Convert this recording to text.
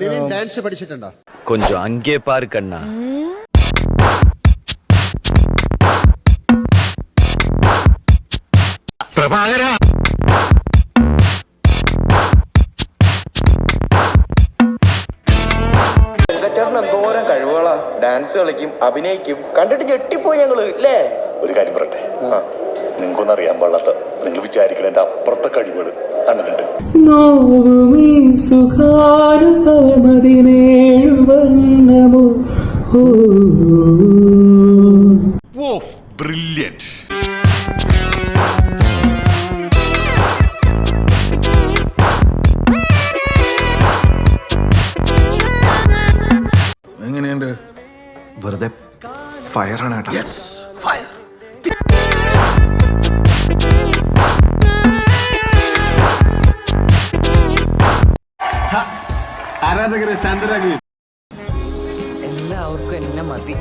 Lenin dance പഠിച്ചിട്ടുണ്ടോ கொஞ்சம் அங்கே பாரு கண்ணா ചേട്ടൻ എന്തോരം കഴിവുകളാ ഡാൻസ് കളിക്കും അഭിനയിക്കും കണ്ടിട്ട് ഞെട്ടിപ്പോയി ഞങ്ങള് അല്ലേ ഒരു കാര്യം പറയട്ടെ നിങ്ങൾക്കൊന്നും അറിയാൻ പാടില്ലാത്ത നിങ്ങൾ വിചാരിക്കുന്നതിന്റെ അപ്പുറത്തെ കഴിവുകൾ ബ്രില്യന്റ് എങ്ങനെയുണ്ട്? വെറുതെ ഫയറാണ് കേട്ടോ. എല്ലാവർക്കും എന്നെ മതി.